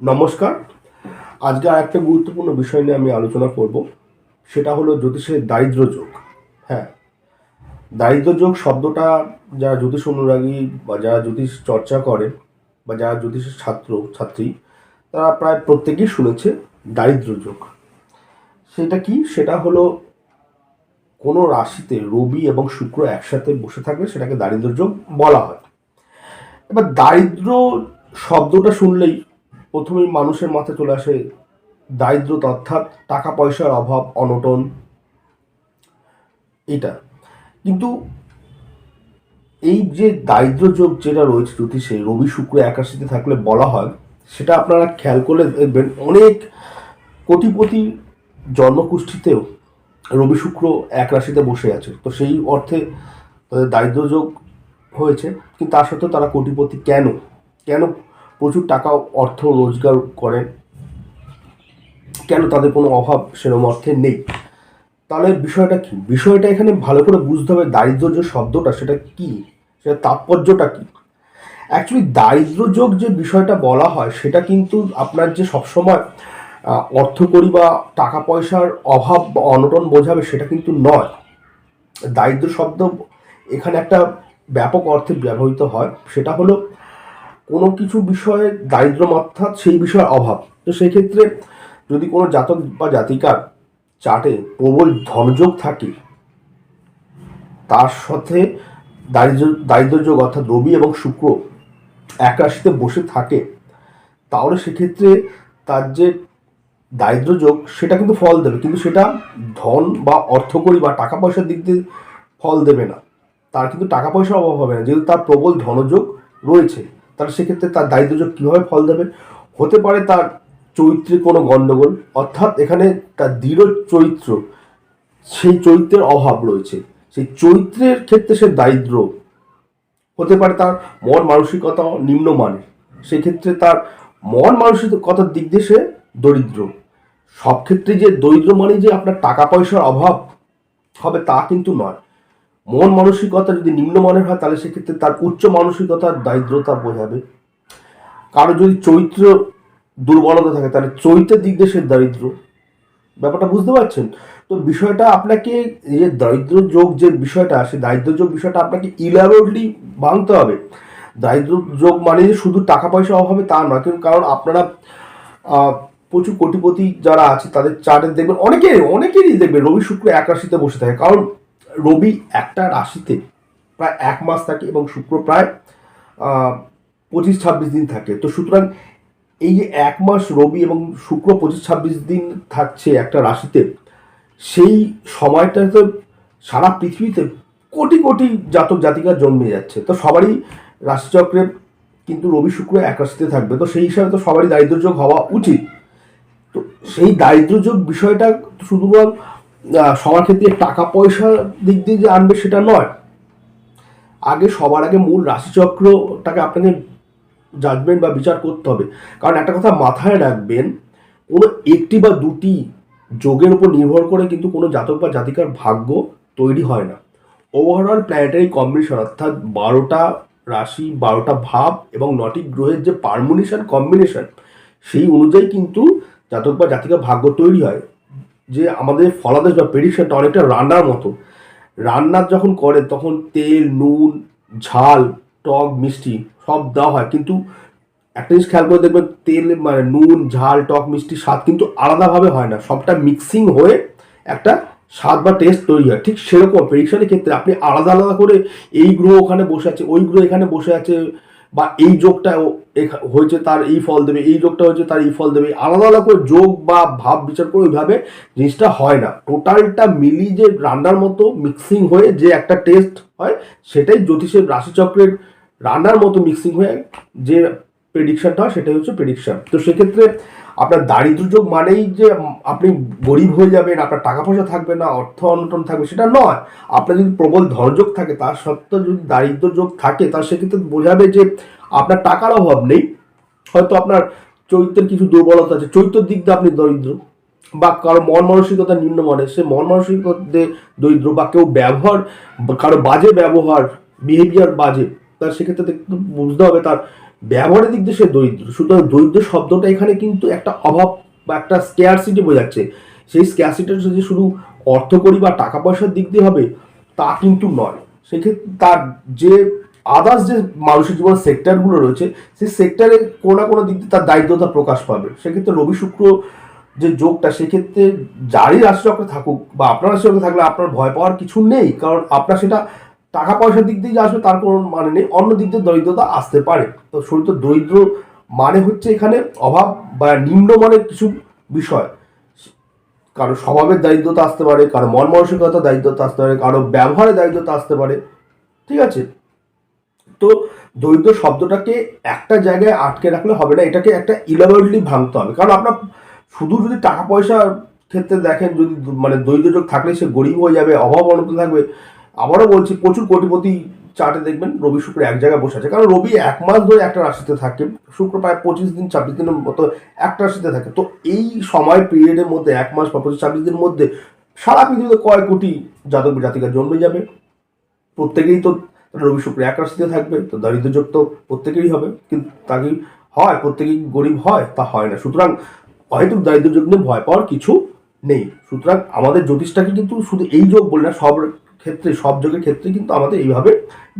নমস্কার। আজকে আর একটা গুরুত্বপূর্ণ বিষয় নিয়ে আমি আলোচনা করব, সেটা হলো জ্যোতিষের দারিদ্র যোগ। হ্যাঁ দারিদ্র যোগ শব্দটা যারা জ্যোতিষ অনুরাগী বা যারা জ্যোতিষ চর্চা করে বা যারা জ্যোতিষের ছাত্র, ছাত্রী, তারা প্রায় প্রত্যেকেই শুনেছে দারিদ্র যোগ। সেটা কি? সেটা হলো কোনো রাশিতে রবি এবং শুক্র একসাথে বসে থাকলে সেটাকে দারিদ্র যোগ বলা হয়। এবার দারিদ্র শব্দটা শুনলেই প্রথমেই মানুষের মাথায় চলে আসে দারিদ্রতা, অর্থাৎ টাকা পয়সার অভাব, অনটন। এটা। কিন্তু এই যে দারিদ্র যোগ যেটা রয়েছে জ্যোতিষে, রবি শুক্র একাশিতে থাকলে বলা হয়, সেটা আপনারা খেয়াল করলে দেখবেন, অনেক কোটিপতি জন্মকুষ্ঠিতেও রবি শুক্র এক রাশিতে বসে আছে। তো সেই অর্থে তাদের দারিদ্র যোগ হয়েছে, কিন্তু তার সত্ত্বেও তারা কোটিপতি কেন? কেন প্রচুর টাকা, অর্থ রোজগার করেন। কেন? তাদের কোনো অভাব সেরকম অর্থে নেই। তাহলে বিষয়টা কি? বিষয়টা এখানে ভালো করে বুঝতে হবে দারিদ্র যে শব্দটা, সেটা কি? সেটা তাৎপর্যটা কি? অ্যাকচুয়ালি দারিদ্র যোগ যে বিষয়টা বলা হয়, সেটা কিন্তু আপনার যে সবসময় অর্থকরী বা টাকা পয়সার অভাব বা অনটন বোঝাবে, সেটা কিন্তু নয়। দারিদ্র শব্দ এখানে একটা ব্যাপক অর্থে ব্যবহৃত হয়। সেটা হলো কোনো কিছু বিষয়ে দারিদ্র অর্থাৎ সেই বিষয়ের অভাব। তো সেই ক্ষেত্রে যদি কোনো জাতক বা জাতিকার চাটে প্রবল ধনযোগ থাকে, তার সাথে দারিদ্র দারিদ্রযোগ অর্থাৎ রবি এবং শুক্র এক রাশিতে বসে থাকে, তাহলে সেক্ষেত্রে তার যে দারিদ্র যোগ সেটা কিন্তু ফল দেবে। কিন্তু সেটা ধন বা অর্থকরী বা টাকা পয়সার দিক দিয়ে ফল দেবে না। তার কিন্তু টাকা পয়সার অভাব হবে না। যেহেতু তার প্রবল ধনযোগ রয়েছে। তাহলে সেক্ষেত্রে তার দারিদ্রযোগ কীভাবে ফল দেবে? হতে পারে তার চরিত্রে কোনো গণ্ডগোল অর্থাৎ এখানে তার দৃঢ় চরিত্র, সেই চরিত্রের অভাব রয়েছে। সেই চরিত্রের ক্ষেত্রে সে দারিদ্র হতে পারে তার মন মানসিকতা নিম্নমানের সেক্ষেত্রে তার মন মানসিকতার দিক দিয়ে সে দরিদ্র। সব ক্ষেত্রে যে দরিদ্র মানে যে আপনার টাকা পয়সার অভাব হবে তা কিন্তু নয়। মন মানসিকতা যদি নিম্নমানের হয়, তাহলে সেক্ষেত্রে তার উচ্চ মানসিকতার দারিদ্রতা বোঝাবে। কারও যদি চরিত্র দুর্বলতা থাকে, তাহলে চরিত্রের দিক দিয়ে সে দারিদ্র। ব্যাপারটা বুঝতে পারছেন? তো বিষয়টা আপনাকে যে দারিদ্র যোগ যে বিষয়টা সে দারিদ্র যোগ বিষয়টা আপনাকে ইলাবোরেটলি ভাঙতে হবে। দারিদ্র যোগ মানে যে শুধু টাকা পয়সা অভাবে তা নয়, কিন্তু কারণ আপনারা প্রচুর কোটিপতি যারা আছে, তাদের চার্টে দেখবেন, অনেকেরই অনেকেরই দেখবেন রবি শুক্র এক রাশিতে বসে থাকে। কারণ রবি একটা রাশিতে প্রায় এক মাস থাকে এবং শুক্র প্রায় পঁচিশ ছাব্বিশ দিন থাকে। তো সুতরাং এই যে এক মাস রবি এবং শুক্র পঁচিশ ছাব্বিশ দিন থাকছে একটা রাশিতে সেই সময়টাতে সারা পৃথিবীতে কোটি কোটি জাতক জাতিকা জন্মে যাচ্ছে। তো সবারই রাশিচক্রে কিন্তু রবি শুক্র এক রাশিতে থাকবে। তো সেই হিসাবে তো সবারই দারিদ্র্যযোগ হওয়া উচিত। তো সেই দারিদ্র্যযোগ বিষয়টা শুধু আহ, সবার ক্ষেত্রে টাকা পয়সা দিক দিয়ে যে আনবে সেটা নয়। আগে সবার আগে মূল রাশিচক্রটাকে আপনাকে জাজমেন্ট বা বিচার করতে হবে। কারণ একটা কথা মাথায় রাখবেন, কোনো একটি বা দুটি যোগের উপর নির্ভর করে কিন্তু কোনো জাতক বা জাতিকার ভাগ্য তৈরি হয় না। ওভারঅল প্ল্যানেটারি কম্বিনেশন অর্থাৎ বারোটা রাশি, বারোটা ভাব এবং নটি গ্রহের যে পারমুনেশন কম্বিনেশন সেই অনুযায়ী কিন্তু জাতক বা জাতিকার ভাগ্য তৈরি হয়। যে আমাদের ফলাদেশ বা প্রেডিকশনটা অনেকটা রান্নার মতো। রান্নার যখন করে, তখন তেল, নুন, ঝাল, টক, মিষ্টি সব দেওয়া হয়। কিন্তু একটা জিনিস খেয়াল করে দেখবেন, তেল মানে নুন, ঝাল, টক, মিষ্টি স্বাদ কিন্তু আলাদাভাবে হয় না। সবটা মিক্সিং হয়ে একটা স্বাদ বা টেস্ট তৈরি হয়। ঠিক সেরকম প্রেডিকশনের ক্ষেত্রে আপনি আলাদা আলাদা করে এই গ্রহ ওখানে বসে আছে, ওই গ্রহ এখানে বসে আছে বা এই যোগটা হয়েছে তার এই ফল দেবে, এই যোগটা হয়েছে তার এই ফল দেবে, আলাদা আলাদা করে যোগ বা ভাব বিচার করে ওইভাবে জিনিসটা হয় না। টোটালটা মিলি যে রান্নার মতো মিক্সিং হয়ে যে একটা টেস্ট হয়, সেটাই জ্যোতিষের রাশিচক্রের রান্নার মতো মিক্সিং হয়ে যে প্রেডিকশনটা হয়, সেটাই হচ্ছে প্রেডিকশন তো সেক্ষেত্রে আপনার দারিদ্র যোগ মানেই যে আপনি গরিব হয়ে যাবেন, আপনার টাকা পয়সা থাকবে না, অর্থ অনটন থাকবে, সেটা নয়। আপনার যদি প্রবল ধনযোগ থাকে, তার সত্ত্বেও যদি দারিদ্র যোগ থাকে, তার সেক্ষেত্রে বোঝাবে যে আপনার টাকার অভাব নেই। হয়তো আপনার চরিত্রের কিছু দুর্বলতা আছে, চরিত্রের দিক দিয়ে আপনি দরিদ্র বা কারও মন মানসিকতা নিম্নমানের সে মন মানসিকতাতে দরিদ্র বা কেউ ব্যবহার, কারও বাজে ব্যবহার বিহেভিয়ার বাজে, তার সেক্ষেত্রে বুঝতে হবে তার ব্যবহারের দিক দিয়ে সে দরিদ্র। সুতরাং দরিদ্র শব্দটা এখানে কিন্তু একটা অভাব বা একটা স্কেয়ারসিটি বোঝাচ্ছে সেই স্কেয়ারসিটিটা যদি শুধু অর্থকরী বা টাকা পয়সার দিক দিয়ে হবে, তা কিন্তু নয়। সেক্ষেত্রে তার যে আদার্স যে মানুষের জীবন সেক্টরগুলো রয়েছে, সেই সেক্টরে কোনো না কোনো দিক দিয়ে তার দায়িত্বতা প্রকাশ পাবে। সেক্ষেত্রে রবি শুক্র যে যোগটা, সেক্ষেত্রে যারই রাশিচক্রে থাকুক বা আপনার রাশিচক্রে থাকলে আপনার ভয় পাওয়ার কিছু নেই। কারণ আপনার সেটা টাকা পয়সার দিক দিয়ে যে আসবে, তার কোনো মানে নেই। অন্য দিক দিয়ে দরিদ্রতা আসতে পারে। তো শরীর দরিদ্র মানে হচ্ছে এখানে অভাব বা নিম্নমানের কিছু বিষয়। কারও স্বভাবের দারিদ্রতা আসতে পারে, কারও মন মানসিকতা দারিদ্রতা আসতে পারে, কারও ব্যবহারে দারিদ্রতা আসতে পারে। ঠিক আছে? তো দরিদ্র শব্দটাকে একটা জায়গায় আটকে রাখলে হবে না, এটাকে একটা ইলাবোরেটলি ভাঙতে হবে। কারণ আপনার শুধু যদি টাকা পয়সার ক্ষেত্রে দেখেন, যদি মানে দরিদ্র যোগ থাকলে সে গরিব হয়ে যাবে, অভাব অনন্ত থাকবে আবারও বলছি, প্রচুর কোটিপতি চার্টে দেখবেন, রবি শুক্র এক জায়গায় বসে আছে। কারণ রবি এক মাস ধরে একটা রাশিতে থাকে, শুক্র প্রায় পঁচিশ দিন, ছাব্বিশ দিনের মতো একটা রাশিতে থাকে। তো এই সময় পিরিয়ডের মধ্যে, এক মাস বা পঁচিশ, ছাব্বিশ দিনের মধ্যে সারা পৃথিবীতে কয় কোটি জাতক জাতিকা জন্মে যাবে? প্রত্যেকেই তো রবি শুক্র এক রাশিতে থাকবে, তো দারিদ্র যোগ তো প্রত্যেকেরই হবে। কিন্তু তাকে হয়? প্রত্যেকেই গরিব হয়? তা হয় না। সুতরাং হয়তো দারিদ্র যোগ নিয়ে ভয় পাওয়ার কিছু নেই। সুতরাং আমাদের জ্যোতিষটাকে কিন্তু শুধু এই যোগ বলে না, সব ক্ষেত্রে, সব যোগের ক্ষেত্রে কিন্তু আমাদের এইভাবে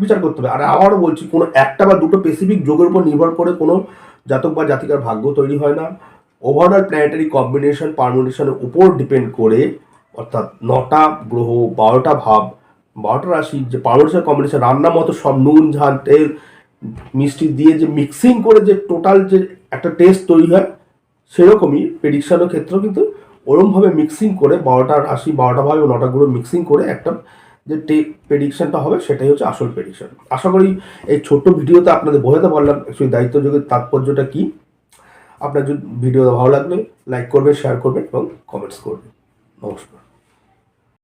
বিচার করতে হবে। আর আবারও বলছি, কোনো একটা বা দুটো স্পেসিফিক যোগের উপর নির্ভর করে কোনো জাতক বা জাতিকার ভাগ্য তৈরি হয় না। ওভারঅল প্ল্যানেটারি কম্বিনেশন পারমুনেশনের উপর ডিপেন্ড করে, অর্থাৎ নটা গ্রহ, বারোটা ভাব, বারোটা রাশি, যে পারমুনেশন কম্বিনেশন রান্নার মতো সব নুন, ঝাল, তেল, মিষ্টি দিয়ে যে মিক্সিং করে যে টোটাল যে একটা টেস্ট তৈরি হয়, সেরকমই প্রেডিকশনের ক্ষেত্রেও কিন্তু ওরমভাবে মিক্সিং করে বারোটা রাশি, বারোটা ভাবে নটা গ্রহ মিক্সিং করে একটা যে টে প্রেডিকশনটা হবে সেটাই হচ্ছে আসল প্রেডিকশন আশা করি এই ছোট্ট ভিডিওতে আপনাদের বোঝাতে পারলাম সেই দায়িত্ব যোগের তাৎপর্যটা কী। আপনার যদি ভিডিও ভালো লাগলে লাইক করবেন শেয়ার করবেন এবং কমেন্টস করবেন। নমস্কার।